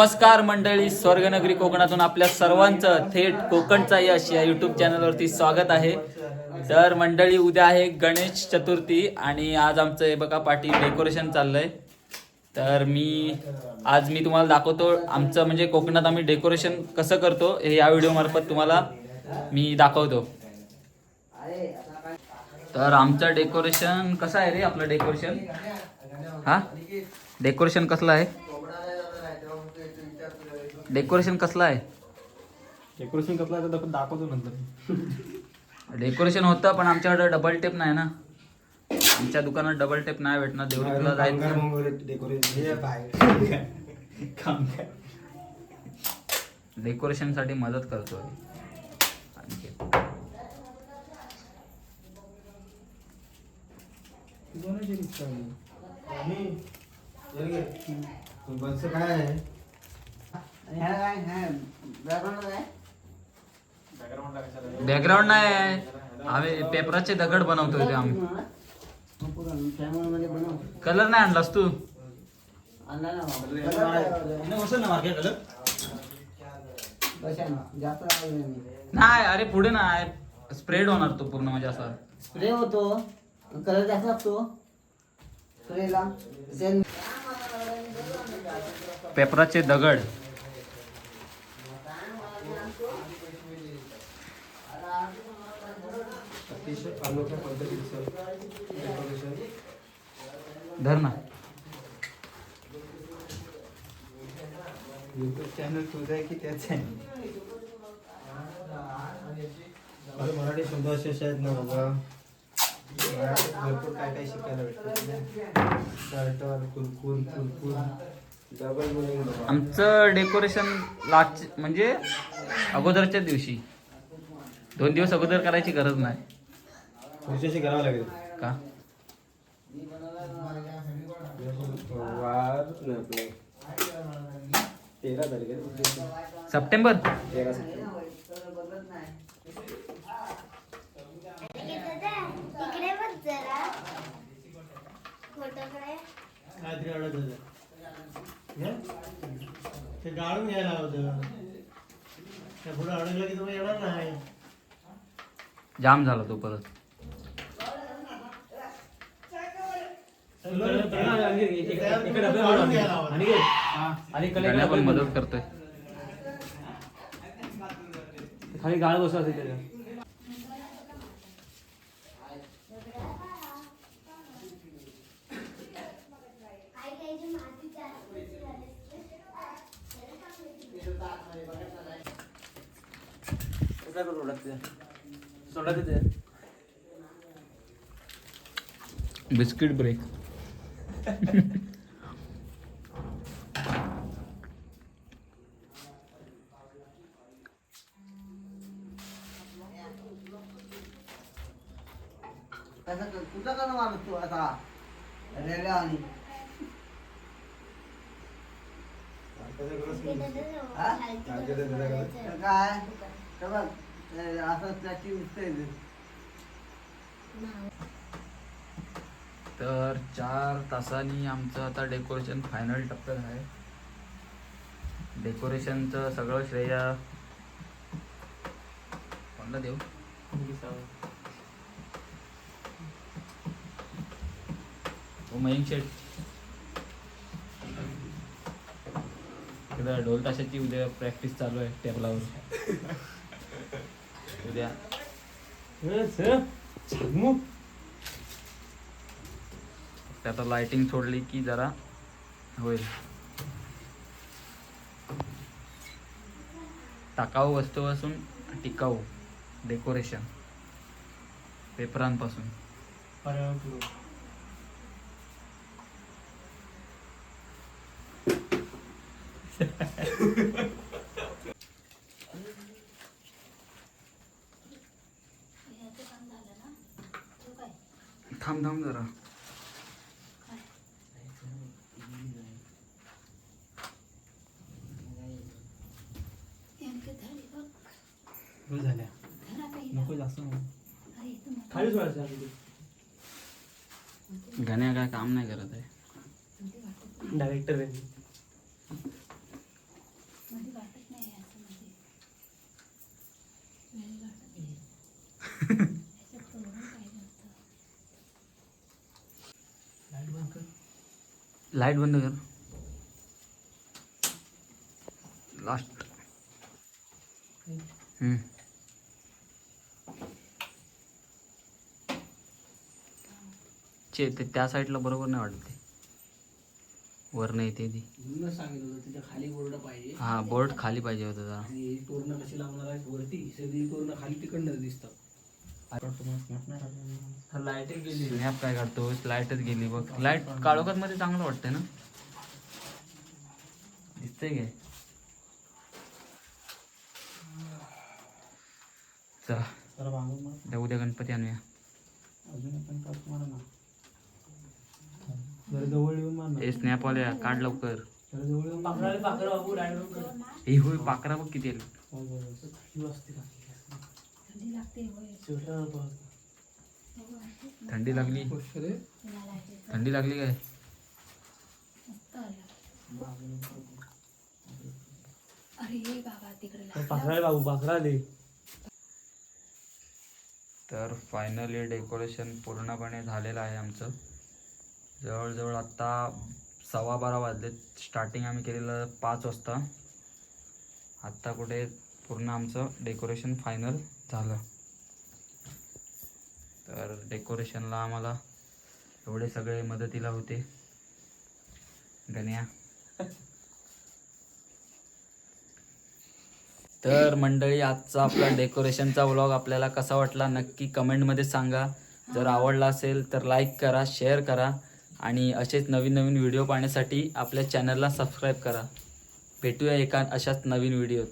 नमस्कार मंडळी स्वर्गनगरी कोकणातून आपल्या सर्वांचं थेट कोकणचा यश या युट्यूब चॅनलवरती स्वागत आहे. तर मंडळी उद्या आहे गणेश चतुर्थी आणि आज आमचं हे बघा पाठी डेकोरेशन चाललंय. तर मी आज मी तुम्हाला दाखवतो आमचं म्हणजे कोकणात आम्ही डेकोरेशन कसं करतो हे या व्हिडिओ मार्फत तुम्हाला मी दाखवतो. तर आमचं डेकोरेशन कसं आहे रे आपलं डेकोरेशन? हा? डेकोरेशन कसलं आहे? डेकोरेशन कसलं आहे? डेकोरेशन कसलं आहे तर दाखवतो नंतर. डेकोरेशन होतं पण आमच्याकडे डबल टेप नाही ना. आमच्या दुकानात डबल टेप नाही भेटणार. देवरीला जायचं. डेकोरेशनसाठी मदत करतोय आणखी. काय आहे? बॅकग्राऊंड नाही आहे. आम्ही पेपराचे दगड बनवतोय ते आम्ही. कलर नाही आणलास तू. नाही अरे पुढे नाही स्प्रेड होणार तो पूर्ण म्हणजे असा. स्प्रे होतो. कलर जास्त लागतो. स्प्रेला सेन पेपराचे दगड. अतिशय अनोख्या पद्धतीचं डेकोरेशन धर ना युट्यूब चॅनल तुझं आहे की त्याच आहे? अरे मराठी शब्द असे असे आहेत ना बाबा. भरपूर काय काय शिकायला भेटतं. कुरकुर कुरकुर मिनिंग बाबा आमचं डेकोरेशन लास्ट म्हणजे अगोदरच्या दिवशी. दोन दिवस अगोदर करायची गरज नाही. पुढच्याशी करावं लागेल. का? वार नाही आपलं. तेरा तारीख सप्टेंबर? तेरा सप्टेंबर. बघ जरा. फोटोकडे ते गाळून घ्यायला होतं त्या पुढे अडकलं की तुम्ही येणार नाही जाम झाला तो परत गण्या पण मदत करतोय खाली गाळ बसवा असेल त्याच्या बिस्किट ब्रेक. कसं कर- तुझा कसा माणूस तू असा रेल्वे आणि काय? बघ असं त्याची दिसतंय तर चार तासांनी आमचं आता डेकोरेशन फायनल टप्प्यात आहे. डेकोरेशनचं सगळं श्रेय कोणला देऊ? हो मयंक शेठ. इकडं ढोल ताशाची उद्या प्रॅक्टिस चालू आहे टेबलावर. उद्या. फक्त आता लाइटिंग सोडली की जरा होईल. टाकाऊ वस्तूपासून टिकाऊ डेकोरेशन पेपरांपासून. हे झाल्या. नको जास्त नको खाली सोडायचं गण्या काय काम नाही करत आहे. डायरेक्टर आहे. लाइट बंद कर. लास्ट हम्म. चे ते त्या साईडला बरोबर नाही वाटत ते. वर नाही ते ती. म्हणूनच सांगितलं होतं त्याच्याखाली बोर्ड पाहिजे. हा बोर्ड खाली पाहिजे होता जरा. आणि ही तोरणं कशी लावणार आहेत वरती सगळी तोरणं खाली तिकडनं दिसतात. गेली. स्नॅप काय काढतो? लाईटच गेली बघ. लाइट काळोखात मध्ये चांगलं वाटतंय ना? दिसतंय काय? चला. जरा बांधून मार. उद्या गणपती आणूया. अजून एक पण काढतो मला ना जरा जवळ येऊन मार ना हे स्नॅप वाले काढ लवकर. हे होय पाकरा बघ किती आले हो, हो, हो. थंडी लागली. थंडी लागली काय? अरे बाबा तिकडे तो पाखराले बाबू पाखराले तर फायनली डेकोरेशन पूर्णपणे झालेलं आहे आमचं. जवळजवळ आत्ता सव्वा बारा वाजलेत. स्टार्टिंग आम्ही केलेलं पाच वाजता. आत्ता कुठे पूर्ण आमचं डेकोरेशन फायनल झालं. तर डेकोरेशनला आम्हाला एवढे सगळे मदतीला होते. गण्या. तर मंडळी आजचा आपला डेकोरेशनचा व्लॉग आपल्याला कसा वाटला नक्की कमेंटमध्ये सांगा. जर आवडला असेल तर लाईक करा शेअर करा. आणि असेच नवीन नवीन व्हिडिओ पाहण्यासाठी आपल्या चॅनलला सबस्क्राईब करा. भेटूया एका अशाच नवीन व्हिडिओत.